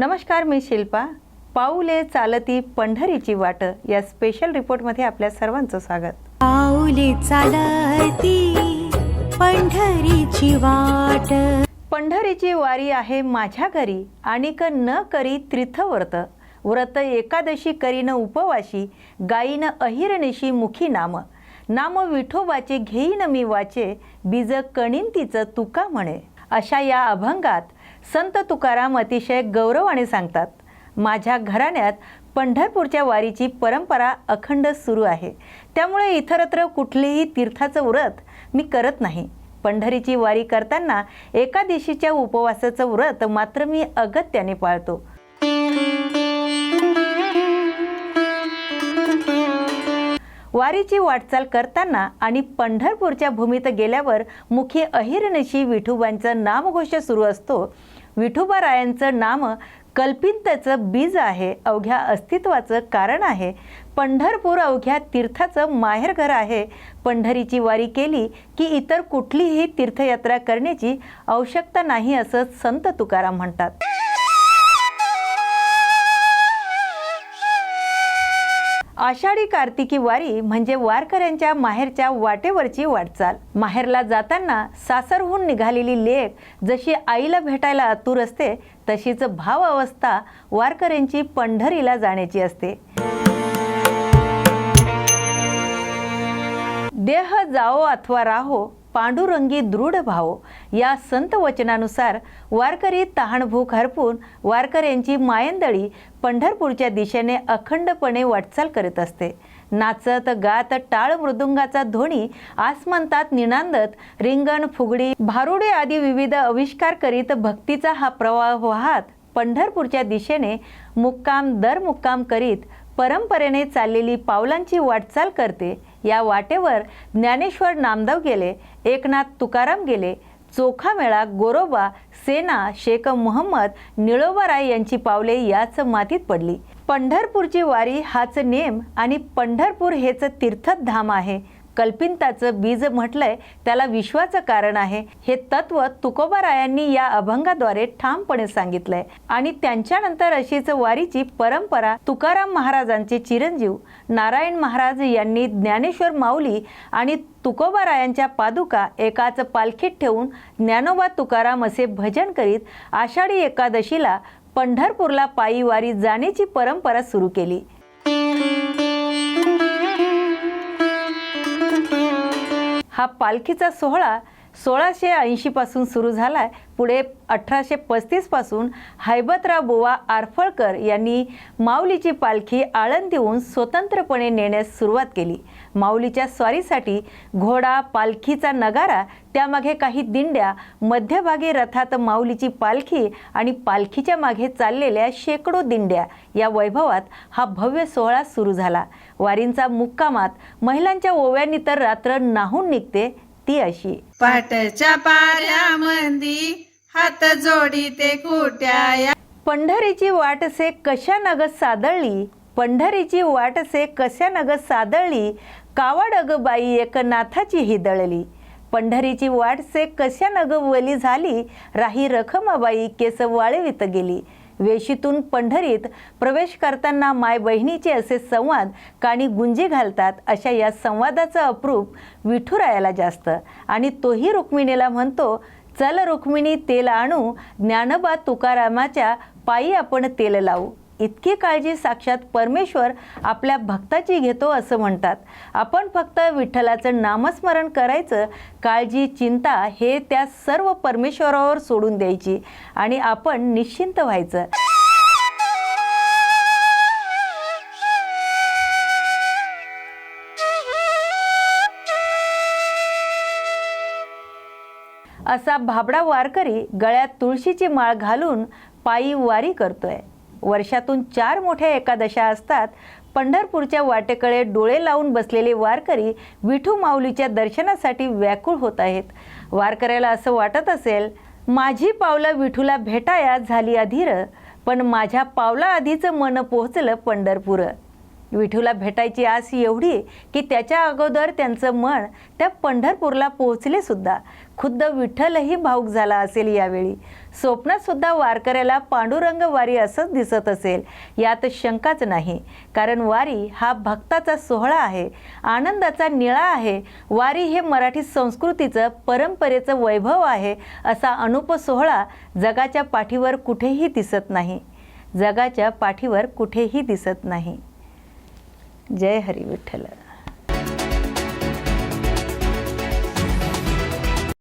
नमस्कार मी शिल्पा. पाऊले चालती पंढरीची वाट या स्पेशल रिपोर्टमध्ये आपल्या सर्वांचं स्वागत. पाऊले चालती पंढरीची वाट. पंढरीची वारी आहे माझ्या घरी. आणिक न करी तीर्थव्रत. व्रत एकादशी करीन उपवाशी गाईन अहिरनिशी मुखी नाम. नाम विठोबाचे घेईन मी वाचे. बीज कणीन तिचं तुका म्हणे. अशा या अभंगात संत तुकाराम अतिशय गौरवाने सांगतात माझ्या घराण्यात पंढरपूरच्या वारीची परंपरा अखंड सुरू आहे. त्यामुळे इतरत्र कुठलेही तीर्थाचं व्रत मी करत नाही. पंढरीची वारी करताना एकादशीच्या उपवासाचं व्रत मात्र मी अगत्याने पाळतो. वारीची वाटचाल करताना आणि पंढरपूरच्या भूमीत गेल्यावर मुखी अहिरनिशी विठोबांचं नामघोष सुरू असतो. विठोबारायांचं नाम कल्पितचं बीज आहे अवघ्या अस्तित्वाचं कारण आहे. पंढरपूर अवघ्या तीर्थाचं माहेरघर आहे. पंढरीची वारी केली की इतर कुठलीही तीर्थयात्रा करण्याची आवश्यकता नाही असं संत तुकाराम म्हणतात. आषाढी कार्तिकी वारी म्हणजे वारकऱ्यांच्या माहेरच्या वाटेवरची वाटचाल. माहेरला जाताना सासरहून निघालेली लेक जशी आईला भेटायला आतुर असते तशीच भाव अवस्था वारकऱ्यांची पंढरीला जाण्याची असते. देह जाओ अथवा राहो पांडुरंगी दृढ भाव या संत वचनानुसार वारकरी तहानभूक हरपून वारकऱ्यांची मायंदळी पंढरपूरच्या दिशेने अखंडपणे वाटचाल करत असते. नाचत गात टाळ मृदुंगाचा ध्वनी आसमंतात निनांदत रिंगण फुगडी भारुडे आदी विविध आविष्कार करीत भक्तीचा हा प्रवाह वाहत पंढरपूरच्या दिशेने मुक्काम दर मुक्काम करीत परंपरेने चाललेली पावलांची वाटचाल करते. या वाटेवर ज्ञानेश्वर नामदेव गेले एकनाथ तुकाराम गेले चोखा मेळा गोरोबा सेना शेख मोहम्मद निळोबाराय यांची पावले याच मातीत पडली. पंढरपूरची वारी हाच नेम आणि पंढरपूर हेच तीर्थधाम आहे. कल्पिंताचं बीज म्हटलंय त्याला विश्वाचं कारण आहे. हे तत्व तुकोबारायांनी या अभंगाद्वारे ठामपणे सांगितलंय. आणि त्यांच्यानंतर अशीच वारीची परंपरा तुकाराम महाराजांचे चिरंजीव नारायण महाराज यांनी ज्ञानेश्वर माऊली आणि तुकोबारायांच्या पादुका एकाच पालखीत ठेवून ज्ञानोबा तुकाराम असे भजन करीत आषाढी एकादशीला पंढरपूरला पायी वारी जाण्याची परंपरा सुरू केली. हा पालखीचा सोहळा सोळाशे ऐंशीपासून सुरू झाला आहे पुढे अठराशे पस्तीसपासून हैबतराव बुवा आरफळकर यांनी माऊलीची पालखी आळंदीहून स्वतंत्रपणे नेण्यास सुरुवात केली. माऊलीच्या स्वारीसाठी घोडा पालखीचा नगारा त्यामागे काही दिंड्या मध्यभागी रथात माऊलीची पालखी आणि पालखीच्या मागे चाललेल्या शेकडो दिंड्या या वैभवात हा भव्य सोहळा सुरू झाला. वारींचा मुक्कामात महिलांच्या ओव्यांनी तर रात्र नाहून निघते ती अशी. पाटच्या पाऱ्यामंदी हात जोडी ते कुट्या पंढरीची वाटसे कशा नग सादळली? पंढरीची वाटसे कशा नग सादळली? कावड अग बाई एक नाथाची ही दळली पंढरीची वाटसे कशा नग वली झाली? राही रखमाबाई केस वाळवित गेली. वेशीतून पंढरीत प्रवेश करताना माय बहिणीचे असे संवाद काणी गुंजी घालतात अशा या संवादाचं अप्रूप विठुरायाला जास्त. आणि तोही रुक्मिणीला म्हणतो चल रुक्मिणी तेल आणू ज्ञानबा तुकारामाच्या पायी आपण तेल लावू. इतकी काळजी साक्षात परमेश्वर आपल्या भक्ताची घेतो असं म्हणतात. आपण फक्त विठ्ठलाचं नामस्मरण करायचं काळजी चिंता हे त्या सर्व परमेश्वरावर सोडून द्यायची आणि आपण निश्चिंत व्हायचं. असा भाबडा वारकरी गळ्यात तुळशीची माळ घालून पायी वारी करतोय. वर्षातून चार मोठ्या एकादशा असतात. पंढरपूरच्या वाटेकडे डोळे लावून बसलेले वारकरी विठू माऊलीच्या दर्शनासाठी व्याकुळ होत आहेत. वारकऱ्याला असं वाटत असेल माझी पावलं विठूला भेटाया झाली अधीर पण माझ्या पावला आधीचं मन पोहोचलं पंढरपूर. विठूला भेटायची आस एवढी की त्याच्या अगोदर त्यांचं मन त्या पंढरपूरला पोहोचले सुद्धा. खुद्द विठ्ठलही भाऊक झाला असेल यावेळी. स्वप्नातसुद्धा वारकऱ्याला पांडुरंग वारी असंच दिसत असेल. यात शंकाच नाही. कारण वारी हा भक्ताचा सोहळा आहे. आनंदाचा निळा आहे. वारी हे मराठी संस्कृतीचं परंपरेचं वैभव आहे असा अनुप सोहळा जगाच्या पाठीवर कुठेही दिसत नाही. जगाच्या पाठीवर कुठेही दिसत नाही. जय हरी विठ्ठल।